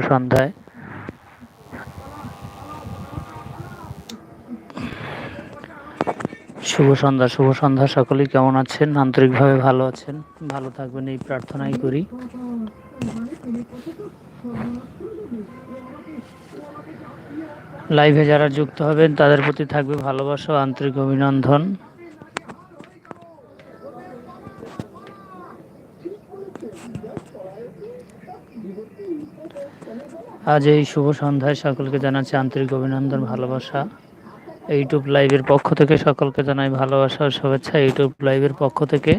সন্ধ্যায়। শুভ সন্ধ্যা শুভ সন্ধ্যা সকলেই কেমন আছেন? আন্তরিকভাবে ভালো আছেন। ভালো থাকবেন, এই প্রার্থনাই করি। লাইভে যারা যুক্ত হবেন, তাদের প্রতি থাকবে ভালোবাসা আন্তরিক অভিনন্দন। আজ এই শুভ সন্ধ্যায় সকলকে জানাচ্ছি আন্তরিক অভিনন্দন, ভালোবাসা। ইউটিউব লাইভের পক্ষ থেকে সকলকে জানাই ভালোবাসা ও শুভেচ্ছা। ইউটিউব লাইভের পক্ষ থেকে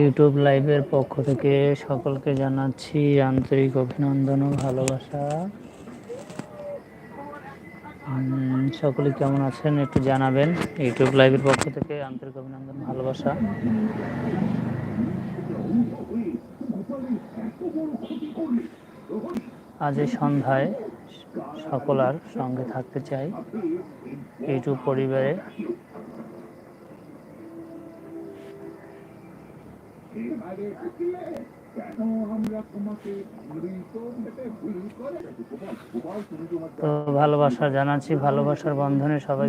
ইউটিউব লাইভের পক্ষ থেকে সকলকে জানাচ্ছি আন্তরিক অভিনন্দন ও ভালোবাসা। সকলে কেমন আছেন একটু জানাবেন। ইউটিউব লাইভের পক্ষ থেকে আন্তরিক অভিনন্দন, ভালোবাসা। আজ এই সন্ধ্যায় সকলার সঙ্গে থাকতে চাই। ইউটিউব পরিবারে। তো ভালোবাসা জানাচ্ছি, ভালোবাসার বন্ধনে সবাই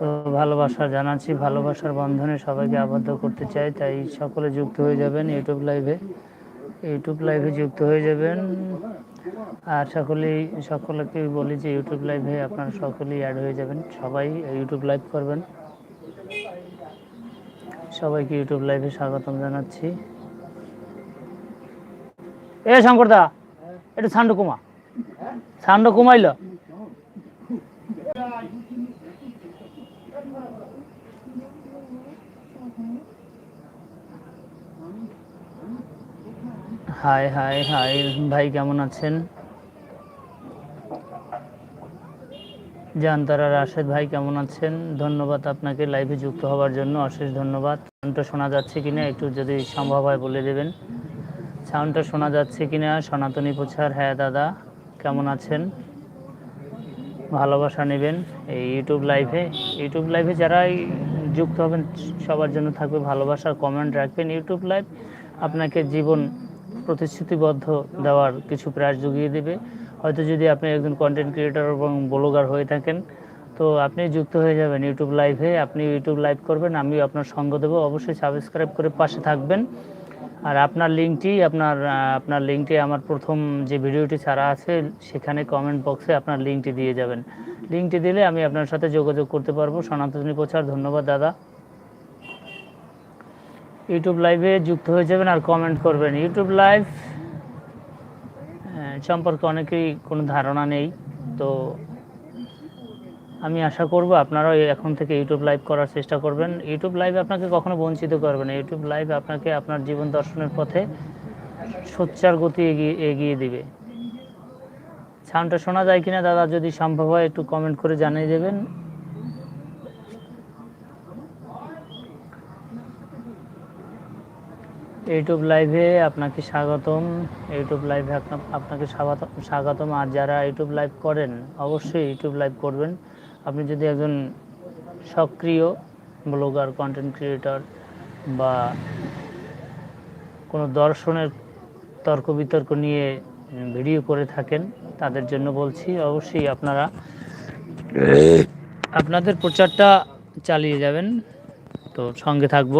তো ভালোবাসা জানাচ্ছি, ভালোবাসার বন্ধনে সবাইকে আবদ্ধ করতে চাই, তাই সকলে যুক্ত হয়ে যাবেন ইউটিউব লাইভে ইউটিউব লাইভে যুক্ত হয়ে যাবেন। আর সকলেই সকলকে বলি যে ইউটিউব লাইভে আপনারা সকলেই অ্যাড হয়ে যাবেন। সবাই ইউটিউব লাইভ করবেন। সবাইকে ইউটিউব লাইভে স্বাগতম জানাচ্ছি। এ শঙ্করদা একটু ছান্ড কুমা ছান্ড কুমাইল হাই হাই হাই ভাই, কেমন আছেন? জানতারা রাশেদ ভাই, কেমন আছেন? ধন্যবাদ আপনাকে লাইভে যুক্ত হওয়ার জন্য, অশেষ ধন্যবাদ। সাউন্ডটা শোনা যাচ্ছে কিনা একটু যদি সম্ভব হয় বলে দেবেন। সাউন্ডটা শোনা যাচ্ছে কিনা? সনাতনী প্রচার হ্যাঁ দাদা, কেমন আছেন? ভালোবাসা নেবেন এই ইউটিউব লাইভে ইউটিউব লাইভে যারাই যুক্ত হবেন, সবার জন্য থাকবে ভালোবাসার কমেন্ট রাখবেন। ইউটিউব লাইভ আপনাকে জীবন প্রতিশ্রুতিবদ্ধ দেওয়ার কিছু প্রয়াস জুগিয়ে দেবে। হয়তো যদি আপনি একজন কন্টেন্ট ক্রিয়েটর এবং ব্লগার হয়ে থাকেন, তো আপনি যুক্ত হয়ে যাবেন ইউটিউব লাইভে আপনি ইউটিউব লাইভ করবেন, আমিও আপনার সঙ্গ দেবো। অবশ্যই সাবস্ক্রাইব করে পাশে থাকবেন। আর আপনার লিঙ্কটি আপনার আপনার লিঙ্কটি আমার প্রথম যে ভিডিওটি ছাড়া আছে, সেখানে কমেন্ট বক্সে আপনার লিঙ্কটি দিয়ে যাবেন। লিঙ্কটি দিলে আমি আপনার সাথে যোগাযোগ করতে পারব। সনাতনী প্রচার, ধন্যবাদ দাদা। ইউটিউব লাইভে যুক্ত হয়ে যাবেন আর কমেন্ট করবেন। ইউটিউব লাইভ সম্পর্কে অনেকেই কোনো ধারণা নেই। তো আমি আশা করব আপনারাও এখন থেকে ইউটিউব লাইভ করার চেষ্টা করবেন। ইউটিউব লাইভ আপনাকে কখনো বঞ্চিত করবে না। ইউটিউব লাইভ আপনাকে আপনার জীবন দর্শনের পথে সোচ্চার গতি এগিয়ে এগিয়ে দিবে। সাউন্ডটা শোনা যায় কিনা দাদা, যদি সম্ভব হয় একটু কমেন্ট করে জানিয়ে দেবেন। ইউটিউব লাইভে আপনাকে স্বাগতম। ইউটিউব লাইভে আপনাকে স্বাগত স্বাগতম। আর যারা ইউটিউব লাইভ করেন, অবশ্যই ইউটিউব লাইভ করবেন। আপনি যদি একজন সক্রিয় ব্লগার কন্টেন্ট ক্রিয়েটর বা কোনো দর্শনের তর্ক বিতর্ক নিয়ে ভিডিও করে থাকেন, তাদের জন্য বলছি, অবশ্যই আপনারা আপনাদের প্রচারটা চালিয়ে যাবেন। তো সঙ্গে থাকব।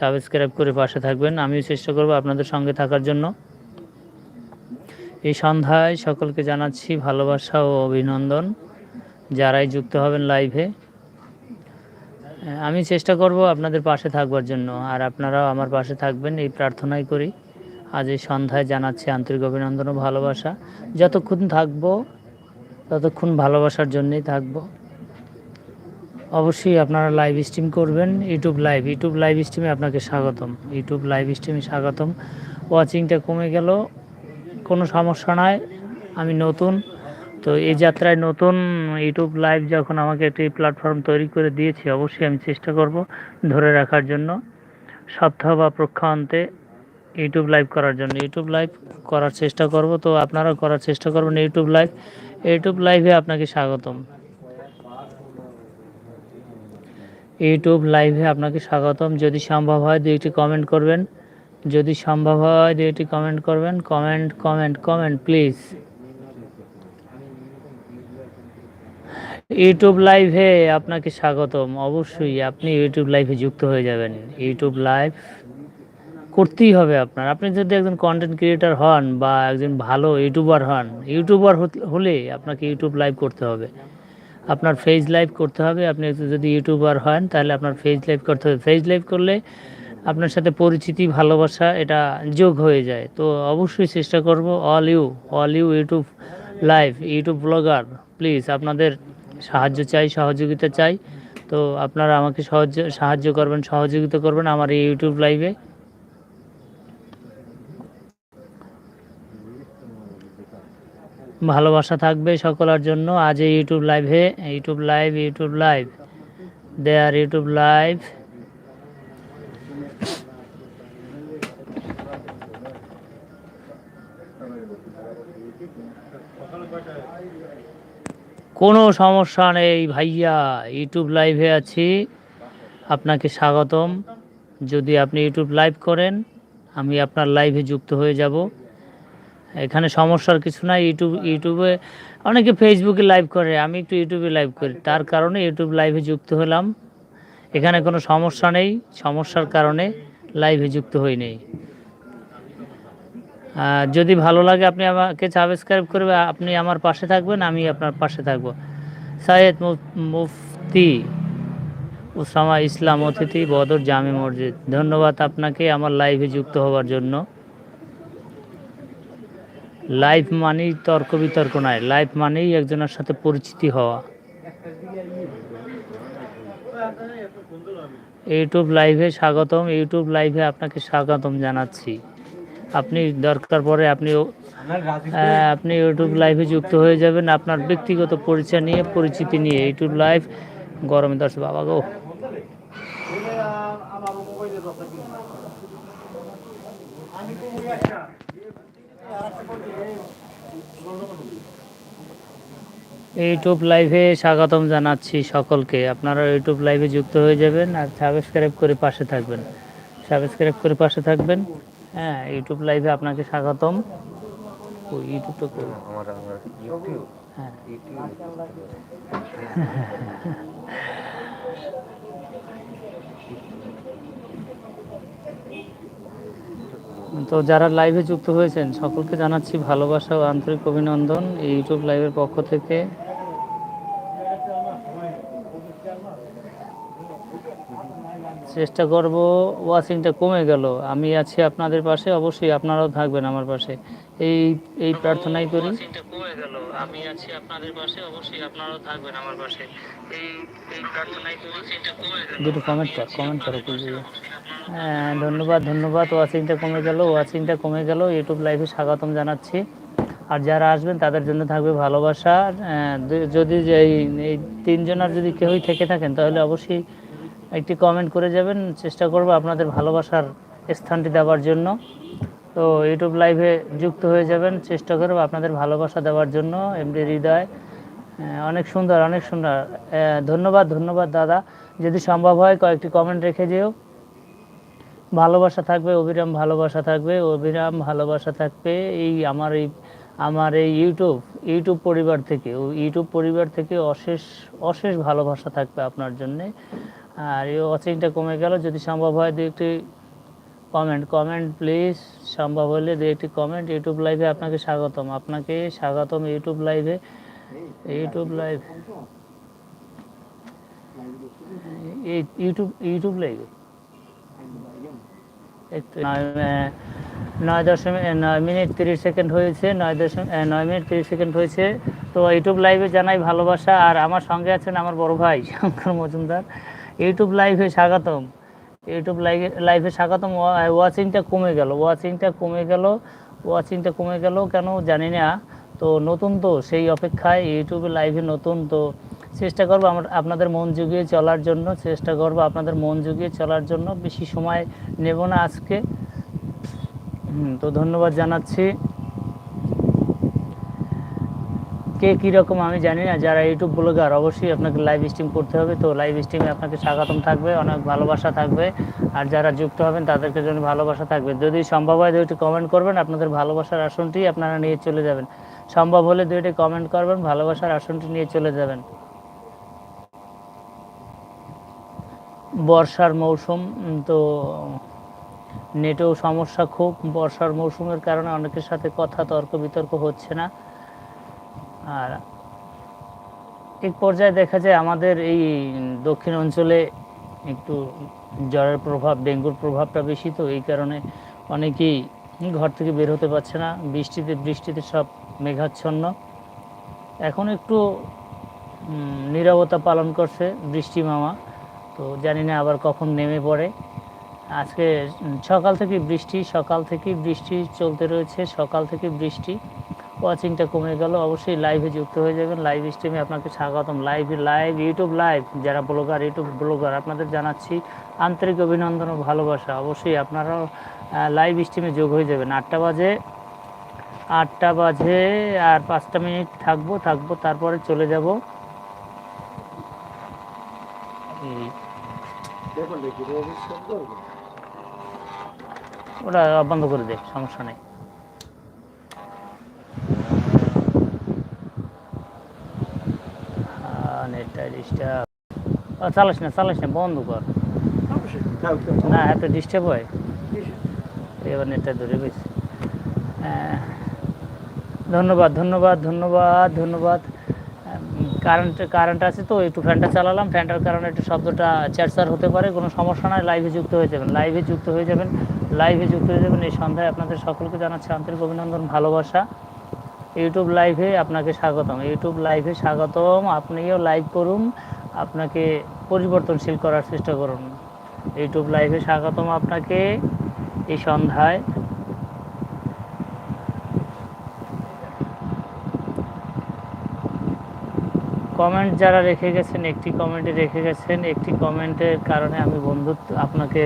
সাবস্ক্রাইব করে পাশে থাকবেন। আমিও চেষ্টা করব আপনাদের সঙ্গে থাকার জন্য। এই সন্ধ্যায় সকলকে জানাচ্ছি ভালোবাসা ও অভিনন্দন। যারাই যুক্ত হবেন লাইভে, আমি চেষ্টা করব আপনাদের পাশে থাকবার জন্য। আর আপনারাও আমার পাশে থাকবেন, এই প্রার্থনাই করি। আজ এই সন্ধ্যায় জানাচ্ছি আন্তরিক অভিনন্দন ও ভালোবাসা। যতক্ষণ থাকব, ততক্ষণ ভালোবাসার জন্যই থাকব। অবশ্যই আপনারা লাইভ স্ট্রিম করবেন ইউটিউব লাইভ ইউটিউব লাইভ স্ট্রিমে আপনাকে স্বাগতম। ইউটিউব লাইভ স্ট্রিমে স্বাগতম। ওয়াচিংটা কমে গেল, কোনো সমস্যা নয় আমি নতুন। তো এই যাত্রায় নতুন ইউটিউব লাইভ যখন আমাকে একটি প্ল্যাটফর্ম তৈরি করে দিয়েছে, অবশ্যই আমি চেষ্টা করব ধরে রাখার জন্য। সপ্তাহ বা প্রক্ষান্তে ইউটিউব লাইভ করার জন্য। ইউটিউব লাইভ করার চেষ্টা করব, তো আপনারাও করার চেষ্টা করবেন ইউটিউব লাইভ ইউটিউব লাইভে আপনাকে স্বাগতম। ইউটিউব লাইভে আপনাকে স্বাগতম। যদি সম্ভব হয়, দু একটি কমেন্ট করবেন। যদি সম্ভব হয়, দু একটি কমেন্ট করবেন। Comment comment comment please YouTube লাইভে আপনাকে স্বাগতম। অবশ্যই আপনি ইউটিউব লাইভে যুক্ত হয়ে যাবেন। ইউটিউব লাইভ করতেই হবে আপনার। আপনি যদি একজন কন্টেন্ট ক্রিয়েটার হন বা একজন ভালো ইউটিউবার হন, ইউটিউবার হলে আপনাকে ইউটিউব লাইভ করতে হবে। আপনার ফেজ লাইভ করতে হবে। আপনি যদি ইউটিউবার হন, তাহলে আপনার ফেজ লাইভ করতে হবে। ফেজ লাইভ করলে আপনার সাথে পরিচিতি, ভালোবাসা, এটা যোগ হয়ে যায়। তো অবশ্যই চেষ্টা করব all you all you YouTube live YouTube blogger please আপনাদের সাহায্য চাই, সহযোগিতা চাই। তো আপনারা আমাকে সাহায্য সাহায্য করবেন, সহযোগিতা করবেন আমার এই ইউটিউব লাইভে ভালোবাসা থাকবে সকলের জন্য। আজ এই ইউটিউব লাইভে YouTube live YouTube live there YouTube live কোনো সমস্যা নেই ভাইয়া ইউটিউব লাইভে আছি। আপনাকে স্বাগতম। যদি আপনি ইউটিউব লাইভ করেন, আমি আপনার লাইভে যুক্ত হয়ে যাব। এখানে সমস্যার কিছু নাই ইউটিউব ইউটিউবে অনেকে ফেসবুকে লাইভ করে আমি একটু ইউটিউবে লাইভ করি। তার কারণে ইউটিউব লাইভে যুক্ত হলাম। এখানে কোনো সমস্যা নেই সমস্যার কারণে লাইভে যুক্ত হই নেই। যদি ভালো লাগে আপনি আমাকে সাবস্ক্রাইব করবে আপনি আমার পাশে থাকবেন আমি আপনার পাশে থাকব। সাইয়েদ মুফ- মুফতি উসামা ইসলাম অতিথি বদর জামে মসজিদ। ধন্যবাদ আপনাকে আমার লাইভে যুক্ত হওয়ার জন্য। লাইভ মানেই তর্ক বিতর্ক নয় লাইভ মানেই একজনের সাথে পরিচিতি হওয়া। ইউটিউব লাইভে স্বাগতম। ইউটিউব লাইভে আপনাকে স্বাগতম জানাচ্ছি। আপনি দরকার পরে আপনি আপনি ইউটিউব লাইভে যুক্ত হয়ে যাবেন। আপনার ব্যক্তিগত পরিচয় নিয়ে, পরিচিতি নিয়ে। ইউটিউব লাইভ গরমে দর্শক বাবা গো। ইউটিউব লাইভে স্বাগতম জানাচ্ছি সকলকে। আপনারা ইউটিউব লাইভে যুক্ত হয়ে যাবেন আর সাবস্ক্রাইব করে পাশে থাকবেন। সাবস্ক্রাইব করে পাশে থাকবেন। হ্যাঁ ইউটিউব লাইভে আপনাকে স্বাগতম। ইউটিউবটা করুন হ্যাঁ। তো যারা লাইভে যুক্ত হয়েছেন সকলকে জানাচ্ছি ভালোবাসা ও আন্তরিক অভিনন্দন এই ইউটিউব লাইভের পক্ষ থেকে। চেষ্টা করব ওয়াচিংটা কমে গেল। আমি আছি আপনাদের পাশে অবশ্যই আপনারাও থাকবেন আমার পাশে। এই এই প্রার্থনাই করি। কমে গেল আমি আছি আপনাদের পাশে অবশ্যই আপনারাও থাকবেন আমার পাশে। এই এই প্রার্থনাই করি। দুটো কমেন্ট কর কমেন্ট করো প্লিজ ধন্যবাদ ধন্যবাদ। ওয়াচিংটা কমে গেল ওয়াচিংটা কমে গেল। ইউটিউব লাইভে স্বাগতম জানাচ্ছি। আর যারা আসবেন, তাদের জন্য থাকবে ভালোবাসা। যদি এই তিনজনের যদি কেউই থেকে থাকেন, তাহলে অবশ্যই একটি কমেন্ট করে যাবেন। চেষ্টা করব আপনাদের ভালোবাসার স্থানটি দেওয়ার জন্য। তো ইউটিউব লাইভে যুক্ত হয়ে যাবেন। চেষ্টা করব আপনাদের ভালোবাসা দেওয়ার জন্য। এমডি হৃদয় অনেক সুন্দর অনেক সুন্দর। ধন্যবাদ ধন্যবাদ দাদা। যদি সম্ভব হয়, কয়েকটি কমেন্ট রেখে যেও। ভালোবাসা থাকবে অবিরাম ভালোবাসা থাকবে অবিরাম ভালোবাসা থাকবে এই আমার এই আমার এই ইউটিউব ইউটিউব পরিবার থেকে। ও ইউটিউব পরিবার থেকে অশেষ অশেষ ভালোবাসা থাকবে আপনার জন্যে। আর এই ওয়াচিংটা কমে গেল, যদি সম্ভব হয় দু একটি কমেন্ট কমেন্ট প্লিজ সম্ভব হলে দু একটি কমেন্ট ইউটিউব লাইভে আপনাকে স্বাগতম। আপনাকে স্বাগতম ইউটিউব লাইভে ইউটিউব লাইভ ইউটিউব ইউটিউব লাইভে নয় দশমিক নয় মিনিট তিরিশ সেকেন্ড হয়েছে, নয় দশমিক নয় মিনিট তিরিশ সেকেন্ড হয়েছে। তো ইউটিউব লাইভে জানাই ভালোবাসা, আর আমার সঙ্গে আছেন আমার বড় ভাই, শঙ্কর মজুমদার। ইউটিউব লাইভে স্বাগতম। ইউটিউব লাইভে লাইভে স্বাগতম। ওয়া- ওয়াচিংটা কমে গেল ওয়াচিংটা কমে গেল ওয়াচিংটা কমে গেল, কেন জানি না। তো নতুন তো, সেই অপেক্ষায় ইউটিউবে লাইভে নতুন তো চেষ্টা করব আমার, আপনাদের মন জুগিয়ে চলার জন্য, চেষ্টা করব আপনাদের মন জুগিয়ে চলার জন্য। বেশি সময় নেব না আজকে। তো ধন্যবাদ জানাচ্ছি। কে কীরকম আমি জানি না, যারা ইউটিউব ব্লগার অবশ্যই আপনাকে লাইভ স্ট্রিম করতে হবে। তো লাইভ স্ট্রিমে আপনাকে স্বাগতম থাকবে, অনেক ভালোবাসা থাকবে। আর যারা যুক্ত হবেন, তাদেরকে জন্য ভালোবাসা থাকবে। যদি সম্ভব হয় দুইটি কমেন্ট করবেন, আপনাদের ভালোবাসার আসনটি আপনারা নিয়ে চলে যাবেন। সম্ভব হলে দুইটি কমেন্ট করবেন, ভালোবাসার আসনটি নিয়ে চলে যাবেন। বর্ষার মৌসুম তো নেটেও সমস্যা খুব। বর্ষার মৌসুমের কারণে অনেকের সাথে কথা তর্ক বিতর্ক হচ্ছে না। আর এক পর্যায়ে দেখা যায় আমাদের এই দক্ষিণ অঞ্চলে একটু জ্বরের প্রভাব, ডেঙ্গুর প্রভাবটা বেশি, তো এই কারণে অনেকেই ঘর থেকে বের হতে পারছে না। বৃষ্টিতে বৃষ্টিতে সব মেঘাচ্ছন্ন। এখন একটু নীরবতা পালন করছে বৃষ্টি মামা। তো জানি না আবার কখন নেমে পড়ে। আজকে সকাল থেকে বৃষ্টি, সকাল থেকে বৃষ্টি চলতে রয়েছে, সকাল থেকে বৃষ্টি। ওয়াচিংটা কমে গেল, অবশ্যই লাইভে যুক্ত হয়ে যাবেন। লাইভ স্ট্রিমে আপনাকে স্বাগতম। লাইভ লাইভ ইউটিউব লাইভ যারা ব্লগার ইউটিউব ব্লগার আপনাদের জানাচ্ছি আন্তরিক অভিনন্দন ও ভালোবাসা। অবশ্যই আপনারাও লাইভ স্ট্রিমে যোগ হয়ে যাবেন। আটটা বাজে আটটা বাজে আর পাঁচটা মিনিট থাকব থাকব, তারপরে চলে যাব। এই দেখুন দেখি রবি সুন্দর ওটা বন্ধ করে দে সমস্যা নেই। চালাস না চালাস না বন্ধ কর। না এত ডিস্টার্ব হয়? এবার নেটটা ধরে পেয়েছি ধন্যবাদ ধন্যবাদ ধন্যবাদ ধন্যবাদ। কারেন্ট কারেন্ট আছে তো, একটু ফ্যানটা চালালাম। ফ্যানটার কারণে একটু শব্দটা চারচার হতে পারে, কোনো সমস্যা নয় লাইভে যুক্ত হয়ে যাবেন। লাইভে যুক্ত হয়ে যাবেন লাইভে যুক্ত হয়ে যাবেন। এই সন্ধ্যায় আপনাদের সকলকে জানাচ্ছি আন্তরিক অভিনন্দন, ভালোবাসা। ইউটিউব লাইভে আপনাকে স্বাগতম। ইউটিউব লাইভে স্বাগতম। আপনিও লাইভ করুন, আপনাকে পরিবর্তনশীল করার চেষ্টা করুন। ইউটিউব লাইভে স্বাগতম আপনাকে। এই সন্ধ্যায় কমেন্ট যারা রেখে গেছেন, একটি কমেন্টে রেখে গেছেন, একটি কমেন্টের কারণে আমি বন্ধুত্ব, আপনাকে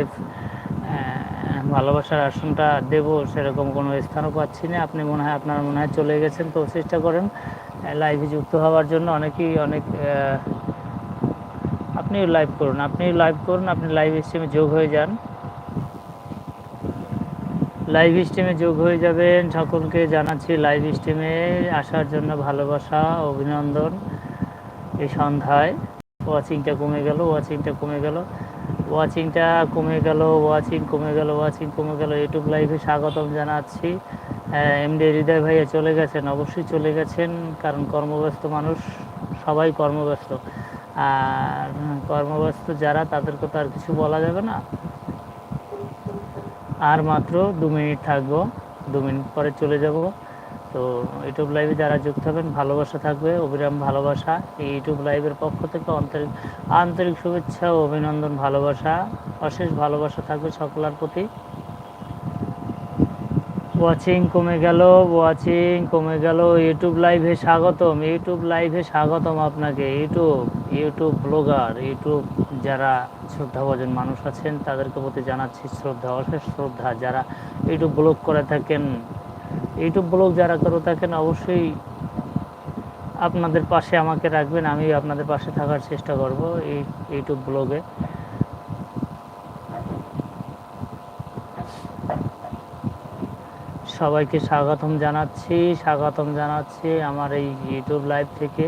ভালোবাসার আসনটা দেবো, সেরকম কোনো স্থানও পাচ্ছি না। আপনি মনে হয়, আপনার মনে হয় চলে গেছেন, তো চেষ্টা করেন লাইভে যুক্ত হওয়ার জন্য। অনেকেই অনেক আপনি লাইভ করুন। আপনি লাইভ করুন, আপনি লাইভ স্ট্রিমে যোগ হয়ে যান। লাইভ স্ট্রিমে যোগ হয়ে যাবেন। সকলকে জানাচ্ছি লাইভ স্ট্রিমে আসার জন্য ভালোবাসা, অভিনন্দন। এই সন্ধ্যায়। ওয়াচিংটা কমে গেল, ওয়াচিংটা কমে গেল, ওয়াচিংটা কমে গেল, ওয়াচিং কমে গেল, ওয়াচিং কমে গেল। ইউটিউব লাইভে স্বাগতম জানাচ্ছি। এমডি হৃদয় ভাইয়া চলে গেছেন, অবশ্যই চলে গেছেন, কারণ কর্মব্যস্ত মানুষ, সবাই কর্মব্যস্ত। আর কর্মব্যস্ত যারা, তাদেরকে তো আর কিছু বলা যাবে না। আর মাত্র দু মিনিট থাকব, দু মিনিট পরে চলে যাব। তো ইউটিউব লাইভে যারা যুক্ত হবেন, ভালোবাসা থাকবে, অবিরাম ভালোবাসা। এই ইউটিউব লাইভের পক্ষ থেকে আন্তরিক আন্তরিক শুভেচ্ছা ও অভিনন্দন, ভালোবাসা, অশেষ ভালোবাসা থাকবে সকলের প্রতি। ওয়াচিং কমে গেল ওয়াচিং কমে গেল ইউটিউব লাইভে স্বাগতম ইউটিউব লাইভে স্বাগতম আপনাকে। ইউটিউব ইউটিউব ব্লগার ইউটিউব যারা শ্রদ্ধাভাজন মানুষ আছেন, তাদেরকে প্রতি জানাচ্ছি শ্রদ্ধা, অশেষ শ্রদ্ধা। যারা ইউটিউব ব্লগ করে থাকেন ইউটিউব ব্লগ যারা করে থাকেন অবশ্যই আপনাদের পাশে আমাকে রাখবেন আমি আপনাদের পাশে থাকার চেষ্টা করব এই ইউটিউব ব্লগে। সবাইকে স্বাগতম জানাচ্ছি স্বাগতম জানাচ্ছি আমার এই ইউটিউব লাইভ থেকে।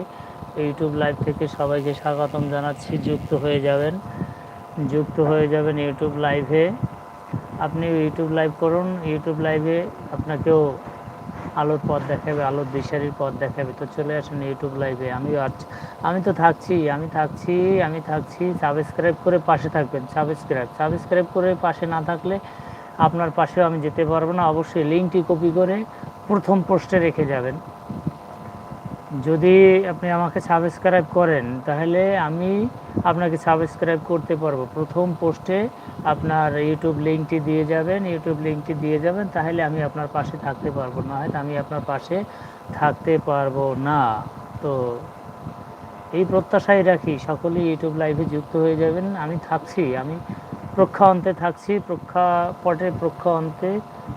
ইউটিউব লাইভ থেকে সবাইকে স্বাগতম জানাচ্ছি, যুক্ত হয়ে যাবেন, যুক্ত হয়ে যাবেন ইউটিউব লাইভে আপনি ইউটিউব লাইভ করুন ইউটিউব লাইভে আপনাকেও আলোর পথ দেখাবে, আলোর দিশারির পথ দেখাবে। তো চলে আসুন ইউটিউব লাইভে আমি আমি তো থাকছি, আমি থাকছি আমি থাকছি। সাবস্ক্রাইব করে পাশে থাকবেন সাবস্ক্রাইব সাবস্ক্রাইব করে পাশে না থাকলে আপনার পাশেও আমি যেতে পারব না। অবশ্যই লিঙ্কটি কপি করে প্রথম পোস্টে রেখে যাবেন। যদি আপনি আমাকে সাবস্ক্রাইব করেন, তাহলে আমি আপনাকে সাবস্ক্রাইব করতে পারব। প্রথম পোস্টে আপনার ইউটিউব লিঙ্কটি দিয়ে যাবেন ইউটিউব লিঙ্কটি দিয়ে যাবেন, তাহলে আমি আপনার পাশে থাকতে পারব। না হয়তো আমি আপনার পাশে থাকতে পারব না। তো এই প্রত্যাশাই রাখি, সকলেই ইউটিউব লাইভে যুক্ত হয়ে যাবেন। আমি থাকছি, আমি প্রক্ষা অন্তে থাকছি প্রেক্ষাপটে প্রক্ষা অন্তে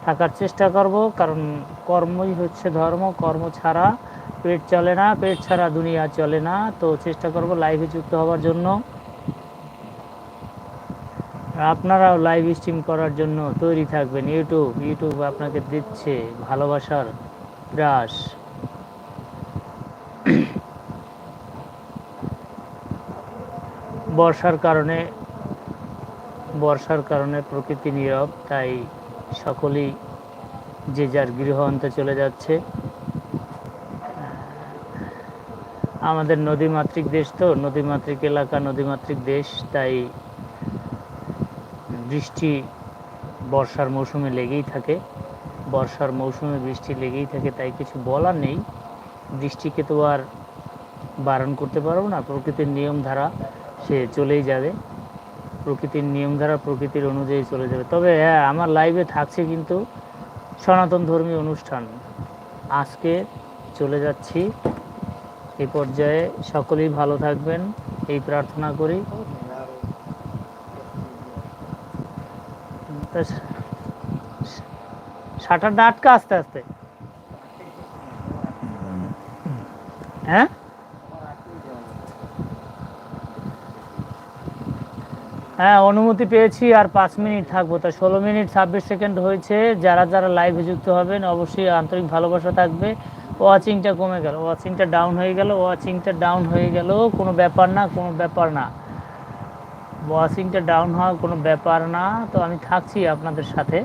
থাকার চেষ্টা করব, কারণ কর্মই হচ্ছে ধর্ম, কর্ম ছাড়া পেট চলে না, পেট ছাড়া দুনিয়া চলে না। তো চেষ্টা করব লাইভে যুক্ত হওয়ার জন্য। আপনারাও লাইভ স্ট্রিম করার জন্য তৈরি থাকবেন। ইউটিউব ইউটিউব আপনাকে দিচ্ছে ভালোবাসার গ্রাস। বর্ষার কারণে বর্ষার কারণে প্রকৃতি নীরব, তাই সকলেই যে যার গৃহ অন্তে চলে যাচ্ছে। আমাদের নদীমাতৃক দেশ তো, নদীমাতৃক এলাকা, নদীমাতৃক দেশ, তাই বৃষ্টি বর্ষার মৌসুমে লেগেই থাকে। বর্ষার মৌসুমে বৃষ্টি লেগেই থাকে, তাই কিছু বলার নেই। বৃষ্টিকে তো আর বারণ করতে পারব না, প্রকৃতির নিয়ম ধারা সে চলেই যাবে। প্রকৃতির নিয়ম ধারা প্রকৃতির অনুযায়ী চলে যাবে। তবে হ্যাঁ আমার লাইভে থাকছে কিন্তু সনাতন ধর্মী অনুষ্ঠান। আজকে চলে যাচ্ছি এই পর্যায়ে সকলেই ভালো থাকবেন। এই প্রার্থনা করি। শাটারটা আটকা আস্তে আস্তে হ্যাঁ হ্যাঁ অনুমতি পেয়েছি আর পাঁচ মিনিট থাকব। তা ষোলো মিনিট ছাব্বিশ সেকেন্ড হয়েছে। যারা যারা লাইভে যুক্ত হবেন, অবশ্যই আন্তরিক ভালোবাসা থাকবে। ওয়াচিংটা কমে গেল ওয়াচিংটা ডাউন হয়ে গেল ওয়াচিংটা ডাউন হয়ে গেল, কোনো ব্যাপার না, কোনো ব্যাপার না। ওয়াচিংটা ডাউন হওয়া কোনো ব্যাপার না। তো আমি থাকছি আপনাদের সাথে।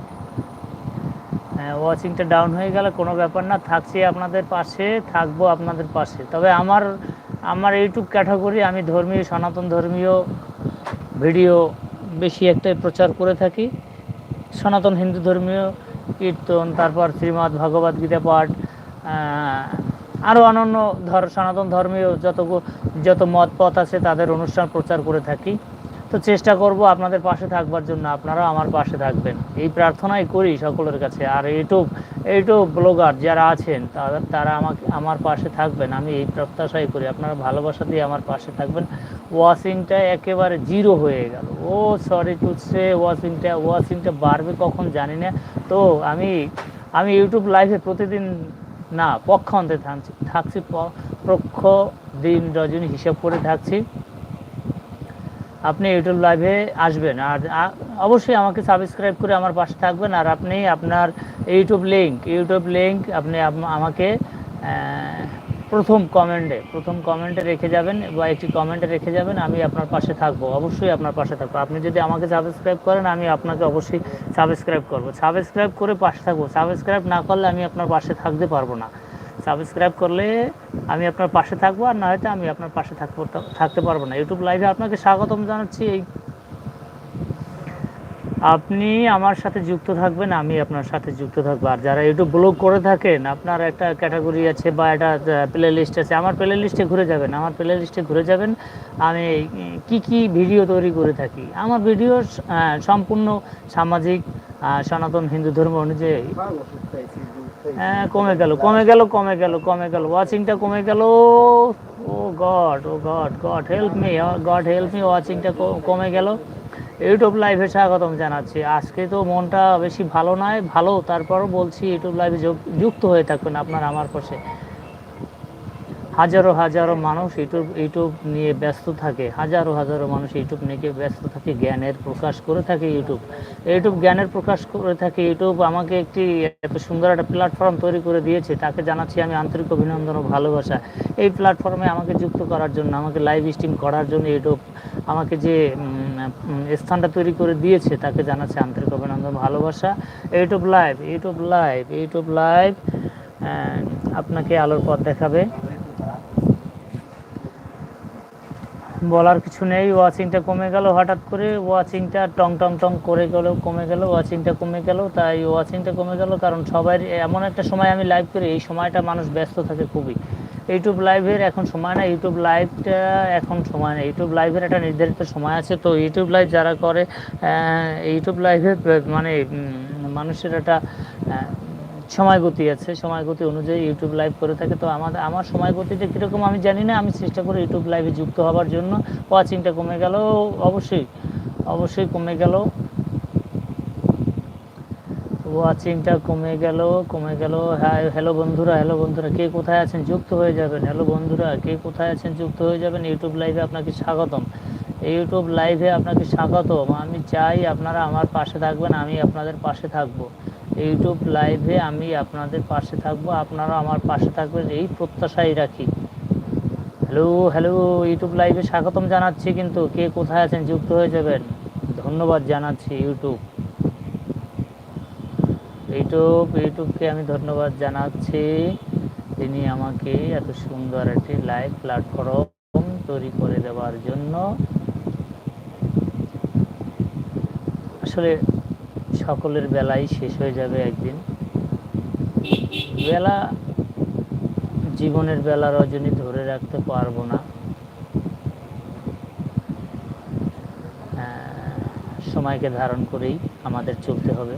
হ্যাঁ ওয়াচিংটা ডাউন হয়ে গেলে, কোনো ব্যাপার না, থাকছি আপনাদের পাশে, থাকব আপনাদের পাশে। তবে আমার আমার ইউটিউব ক্যাটাগরি আমি ধর্মীয়, সনাতন ধর্মীয় ভিডিও বেশি একটাই প্রচার করে থাকি। সনাতন হিন্দু ধর্মীয় কীর্তন, তারপর শ্রীমদ্ ভগবদ গীতা পাঠ আরও অন্যান্য ধর, সনাতন ধর্মীয় যত যত মত পথ আছে তাদের অনুষ্ঠান প্রচার করে থাকি। তো চেষ্টা করব আপনাদের পাশে থাকবার জন্য আপনারাও আমার পাশে থাকবেন। এই প্রার্থনাই করি সকলের কাছে। আর ইউটিউব ইউটিউব ব্লগার যারা আছেন, তারা তারা আমাকে, আমার পাশে থাকবেন। আমি এই প্রত্যাশাই করি, আপনারা ভালোবাসা দিয়ে আমার পাশে থাকবেন। ওয়াশিংটা একেবারে জিরো হয়ে গেল। ও সরি টু সে ওয়াশিংটা ওয়াশিংটা বাড়বে কখন জানি না। তো আমি আমি ইউটিউব লাইভে প্রতিদিন না পক্ষ পক্ষান্তে থাকছি থাকছি পক্ষ দিন, রজনী হিসাব করে থাকছি। আপনি ইউটিউব লাইভে আসবেন। আর অবশ্যই আমাকে সাবস্ক্রাইব করে আমার পাশে থাকবেন। আর আপনি আপনার ইউটিউব লিঙ্ক ইউটিউব লিঙ্ক আপনি আমাকে প্রথম কমেন্টে প্রথম কমেন্টে রেখে যাবেন বা একটি কমেন্টে রেখে যাবেন, আমি আপনার পাশে থাকব। অবশ্যই আপনার পাশে থাকব। আপনি যদি আমাকে সাবস্ক্রাইব করেন, আমি আপনাকে অবশ্যই সাবস্ক্রাইব করব। সাবস্ক্রাইব করে পাশে থাকব। সাবস্ক্রাইব না করলে আমি আপনার পাশে থাকতে পারব না। সাবস্ক্রাইব করলে আমি আপনার পাশে থাকব, আর না হয়তো আমি আপনার পাশে থাকব, থাকতে পারব না। ইউটিউব লাইভে আপনাকে স্বাগতম জানাচ্ছি। এই আপনি আমার সাথে যুক্ত থাকবেন, আমি আপনার সাথে যুক্ত থাকব। আর যারা ইউটিউব ব্লগ করে থাকেন, আপনার একটা ক্যাটাগরি আছে বা একটা প্লে লিস্ট আছে, আমার প্লে লিস্টে ঘুরে যাবেন, আমার প্লে লিস্টে ঘুরে যাবেন। আমি কি কি ভিডিও তৈরি করে থাকি? আমার ভিডিও সম্পূর্ণ সামাজিক সনাতন, হিন্দু ধর্ম অনুযায়ী। কমে গেল কমে গেল কমে গেল কমে গেল। ওয়াচিংটা কমে গেল। ও God oh God God help me God help me ওয়াচিংটা কমে গেল। ইউটিউব লাইভে স্বাগতম জানাচ্ছি। আজকে তো মনটা বেশি ভালো নয়, ভালো, তারপরও বলছি ইউটিউব লাইভে যুক্ত হয়ে থাকবেন আপনার আমার পাশে। হাজারো হাজারো মানুষ ইউটিউব ইউটিউব নিয়ে ব্যস্ত থাকে, হাজারো হাজারো মানুষ ইউটিউব নিয়ে ব্যস্ত থাকে, জ্ঞানের প্রকাশ করে থাকে ইউটিউব। ইউটিউব জ্ঞানের প্রকাশ করে থাকে, ইউটিউব আমাকে একটি এত সুন্দর একটা প্ল্যাটফর্ম তৈরি করে দিয়েছে, তাকে জানাচ্ছি আমি আন্তরিক অভিনন্দন ও ভালোবাসা। এই প্ল্যাটফর্মে আমাকে যুক্ত করার জন্য, আমাকে লাইভ স্ট্রিম করার জন্য ইউটিউব আমাকে যে স্থানটা তৈরি করে দিয়েছে, তাকে জানাচ্ছি আন্তরিক অভিনন্দন, ভালোবাসা। YouTube live YouTube live YouTube live আপনাকে আলোর পথ দেখাবে। বলার কিছু নেই ওয়াচিংটা কমে গেল হঠাৎ করে ওয়াচিংটা টং টং টং করে গেল, কমে গেল ওয়াচিংটা কমে গেল, তাই ওয়াচিংটা কমে গেল, কারণ সবাই এমন একটা সময় আমি লাইভ করি, এই সময়টা মানুষ ব্যস্ত থাকে খুবই। ইউটিউব লাইভের এখন সময় না ইউটিউব লাইভটা এখন সময় না ইউটিউব লাইভের একটা নির্ধারিত সময় আছে, তো ইউটিউব লাইভ যারা করে ইউটিউব লাইভে মানে মানুষের একটা সময় গতি আছে সময় গতি অনুযায়ী ইউটিউব লাইভ করে থাকে। তো আমাদের আমার সময় গতিটা কীরকম আমি জানি না, আমি চেষ্টা করি ইউটিউব লাইভে যুক্ত হওয়ার জন্য। ওয়াচিংটা কমে গেল অবশ্যই অবশ্যই কমে গেল ওয়াচিংটা কমে গেল কমে গেল হ্যাঁ হ্যালো বন্ধুরা হ্যালো বন্ধুরা, কে কোথায় আছেন? যুক্ত হয়ে যাবেন। হ্যালো বন্ধুরা, কে কোথায় আছেন? যুক্ত হয়ে যাবেন। ইউটিউব লাইভে আপনাকে স্বাগতম। ইউটিউব লাইভে আপনাকে স্বাগতম। আমি চাই আপনারা আমার পাশে থাকবেন, আমি আপনাদের পাশে থাকব। ইউটিউব লাইভে আমি আপনাদের পাশে থাকব। আপনারা আমার পাশে থাকবেন এই প্রত্যাশাই রাখি। হ্যালো হ্যালো ইউটিউব লাইভে স্বাগতম জানাচ্ছি কিন্তু কে কোথায় আছেন? যুক্ত হয়ে যাবেন। ধন্যবাদ জানাচ্ছি ইউটিউব। ইউটিউব, ইউটিউবকে আমি ধন্যবাদ জানাচ্ছি। তিনি আমাকে এত সুন্দর একটি লাইভ প্ল্যাটফর্ম তৈরি করে দেওয়ার জন্য আসলে সকলের বেলাই শেষ হয়ে যাবে একদিন। বেলা, জীবনের বেলা রজনী ধরে রাখতে পারব না। সময়কে ধারণ করেই আমাদের চলতে হবে।